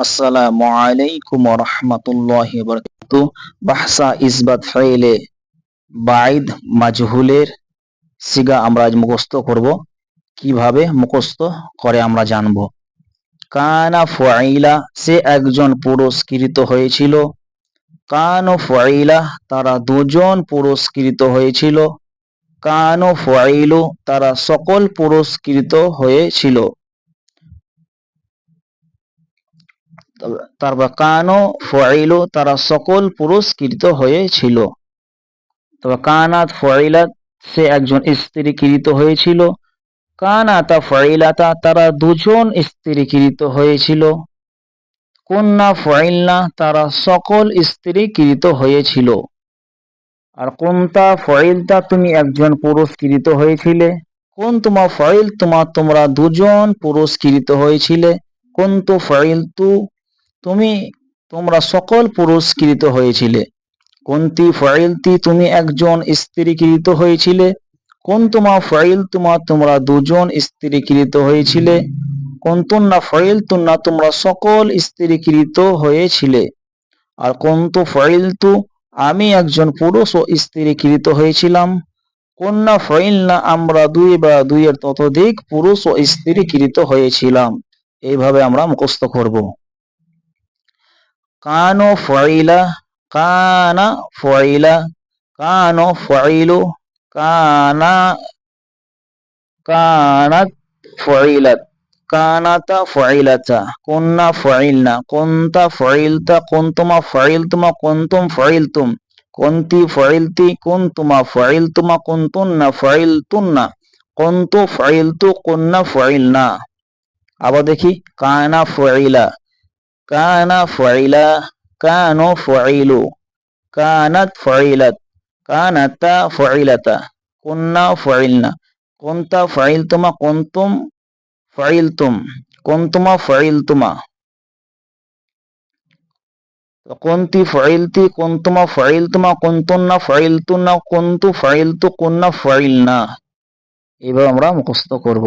আসসালামু আলাইকুম রহমতুল্লাহ বরকাত বাহসা ইসবাত ফাইলে বাইদ মাজহুলের সিগা আমরা আজ মুখস্থ করব। কীভাবে মুখস্থ করে আমরা জানব। কানা ফাইলা সে একজন পুরস্কৃত হয়েছিল। কানো ফাইলা তারা দুজন পুরস্কৃত হয়েছিল। কানো ফাইলু তারা সকল পুরস্কৃত হয়েছিল। তারপর কানো ফয়লু তারা সকল পুরস্কৃত হয়েছিল। তবে কানাত ফয়লাত সে একজন স্ত্রীকৃত হয়েছিল। কানাতা ফয়লাতা তারা দুজন স্ত্রীকৃত হয়েছিল। কন্যা ফয়লনা তারা সকল স্ত্রীকৃত হয়েছিল। আর কোনটা ফয়লতা তুমি একজন পুরস্কৃত হয়েছিলে। কোন তোমার ফয়ল তোমার তোমরা দুজন পুরস্কৃত হয়েছিলে। কোন তো ফয়ল তু তুমি, তোমরা সকল পুরস্কৃত হয়েছিলে। কোনটি ফাইলটি তুমি একজন স্ত্রীকৃত হয়েছিলে? কোন তোমা ফাইল তোমা তোমরা দুজন স্ত্রীকৃত হয়েছিলে? কোন তুন্না ফাইল তুন্না তোমরা সকল স্ত্রীকৃত হয়েছিলে? আর কোন তো ফাইল তু আমি একজন পুরুষ ও স্ত্রীকৃত হয়েছিলাম? কন্যা ফাইল না আমরা দুই বা দুইয়ের ততোধিক পুরুষ ও স্ত্রীকৃত হয়েছিলাম? এইভাবে আমরা মুখস্থ করব। কানো ফয়লা কানা ফয়লা কানো ফয়লু কানা কানাত ফয়লাত কানাতা ফয়লাতা কুন্না ফয়লনা কুনতা ফয়লতা কুনতুমা ফয়লতুমা কুনতুম ফয়লতুম কুনতি ফয়লতি কুনতুমা ফয়লতুমা কুনতুন্না ফয়লতুন্না কুনতু ফয়লতু কুন্না ফয়লনা আবার দেখি, কানা ফয়লা কানা ফাইলা, কানো ফাইলু, কানাত ফাইলাত, কানাতা ফাইলাতা, কুন্না ফাইলনা, কুনতা ফাইলতুমা কুনতুম ফাইলতুম, কুনতুমা ফাইলতুমা। কুনতি ফাইলতি, কুনতুমা ফাইলতুমা, কুনতুন্না ফাইলতুন্না কুনতু ফাইলতু, কুন্না ফাইলনা। এবার আমরা মুখস্থ করব।